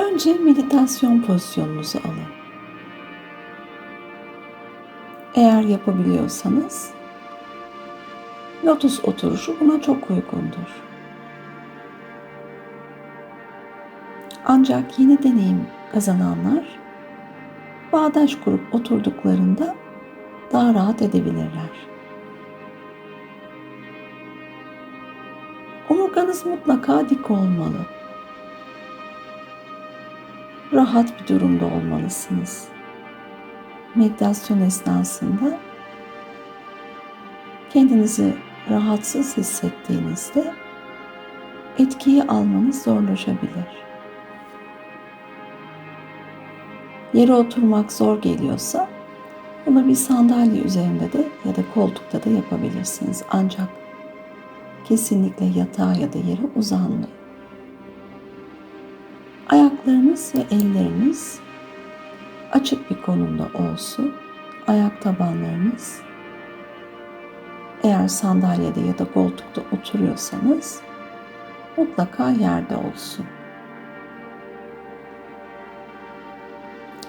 Önce meditasyon pozisyonunuzu alın. Eğer yapabiliyorsanız lotus oturuşu buna çok uygundur. Ancak yeni deneyim kazananlar bağdaş kurup oturduklarında daha rahat edebilirler. Omurganız mutlaka dik olmalı. Rahat bir durumda olmalısınız. Meditasyon esnasında kendinizi rahatsız hissettiğinizde etkiyi almanız zorlaşabilir. Yere oturmak zor geliyorsa bunu bir sandalye üzerinde de ya da koltukta da yapabilirsiniz. Ancak kesinlikle yatağa ya da yere uzanmayın. Ayaklarınız ve elleriniz açık bir konumda olsun. Ayak tabanlarınız eğer sandalyede ya da koltukta oturuyorsanız mutlaka yerde olsun.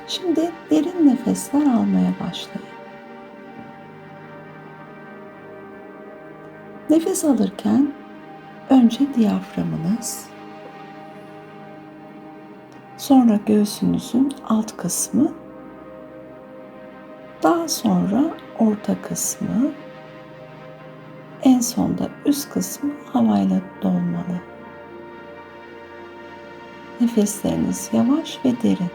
Şimdi derin nefesler almaya başlayın. Nefes alırken önce diyaframınız, sonra göğsünüzün alt kısmı, daha sonra orta kısmı, en sonda üst kısmı havayla dolmalı. Nefesleriniz yavaş ve derin.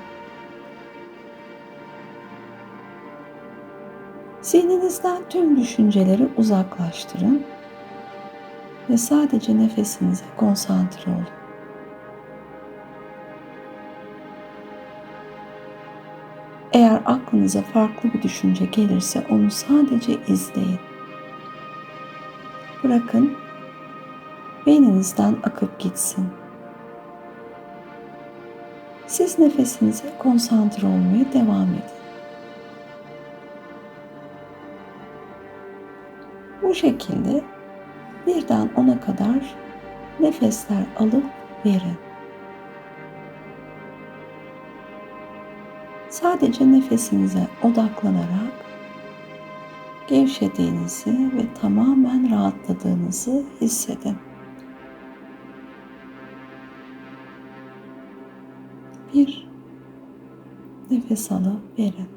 Zihninizden tüm düşünceleri uzaklaştırın ve sadece nefesinize konsantre olun. Eğer aklınıza farklı bir düşünce gelirse onu sadece izleyin. Bırakın beyninizden akıp gitsin. Siz nefesinize konsantre olmaya devam edin. Bu şekilde birden ona kadar nefesler alıp verin. Sadece nefesinize odaklanarak gevşediğinizi ve tamamen rahatladığınızı hissedin. Bir nefes alıp verin.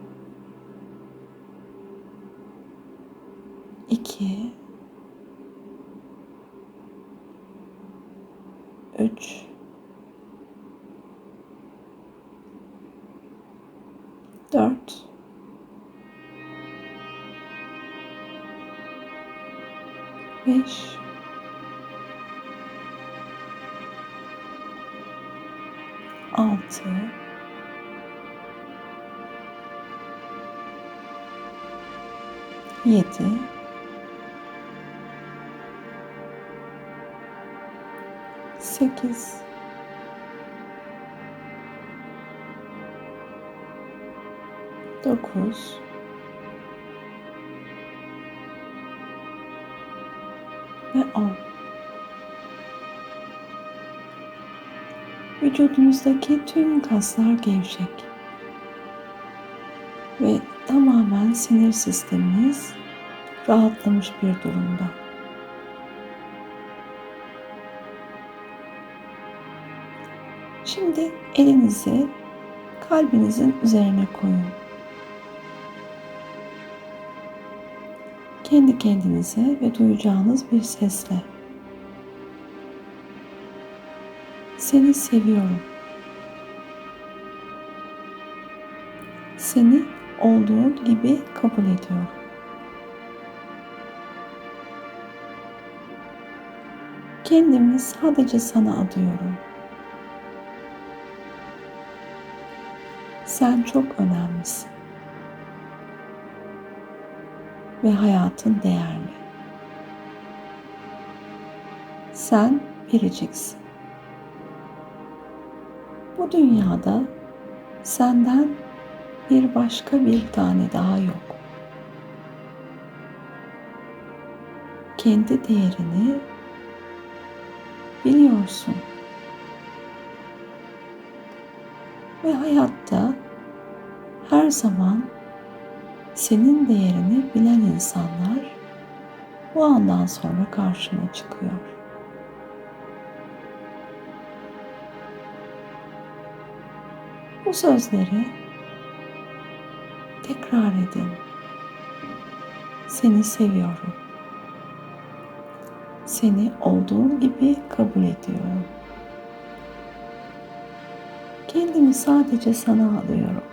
2 3 5 6 7 sekiz, dokuz, ve on. Vücudunuzdaki tüm kaslar gevşek ve tamamen sinir sisteminiz rahatlamış bir durumda. Şimdi elinizi kalbinizin üzerine koyun. Kendi kendinize ve duyacağınız bir sesle. Seni seviyorum. Seni olduğun gibi kabul ediyorum. Kendimi sadece sana adıyorum. Sen çok önemlisin. Ve hayatın değerli. Sen biriciksin. Bu dünyada senden bir başka bir tane daha yok. Kendi değerini biliyorsun Ve hayatta her zaman senin değerini bilen insanlar bu andan sonra karşına çıkıyor. Bu sözleri tekrar edin. Seni seviyorum. Seni olduğun gibi kabul ediyorum. Kendimi sadece sana alıyorum.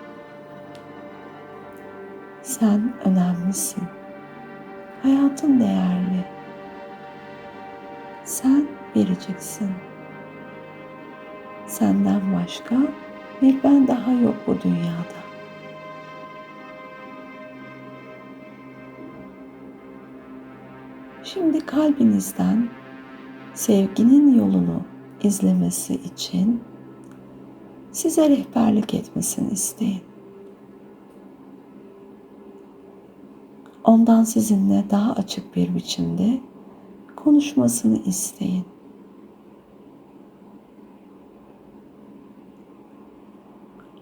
Sen önemlisin. Hayatın değerli. Sen biriciksin. Senden başka bir ben daha yok bu dünyada. Şimdi kalbinizden sevginin yolunu izlemesi için size rehberlik etmesini isteyin. Ondan sizinle daha açık bir biçimde konuşmasını isteyin.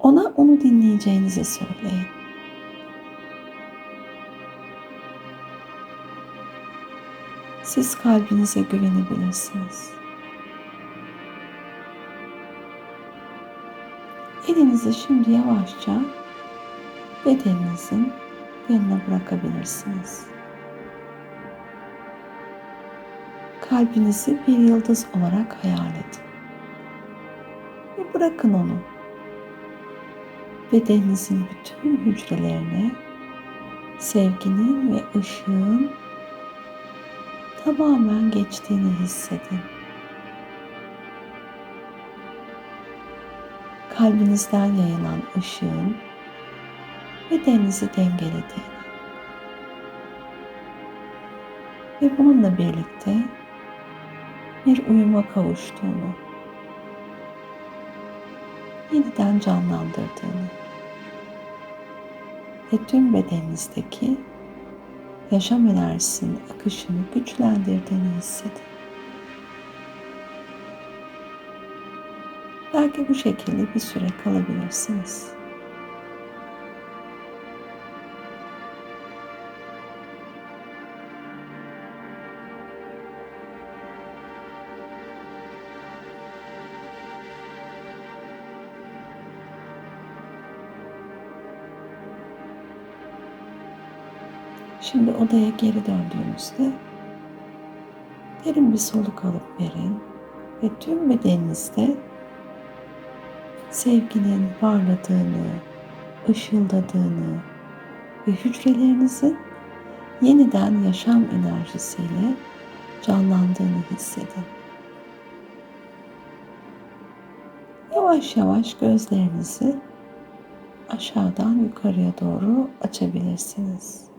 Ona onu dinleyeceğinizi söyleyin. Siz kalbinize güvenebilirsiniz. Elinizi şimdi yavaşça bedeninizin yanına bırakabilirsiniz. Kalbinizi bir yıldız olarak hayal edin. Ve bırakın onu. Bedeninizin bütün hücrelerine sevginin ve ışığın tamamen geçtiğini hissedin. Kalbinizden yayılan ışığın bedeninizi dengelediğini ve bununla birlikte bir uyuma kavuştuğunu, yeniden canlandırdığını ve tüm bedeninizdeki yaşam enerjisinin akışını güçlendirdiğini hissedin. Belki bu şekilde bir süre kalabilirsiniz. Şimdi odaya geri döndüğünüzde derin bir soluk alıp verin ve tüm bedeninizde sevginin parladığını, ışıldadığını ve hücrelerinizin yeniden yaşam enerjisiyle canlandığını hissedin. Yavaş yavaş gözlerinizi aşağıdan yukarıya doğru açabilirsiniz.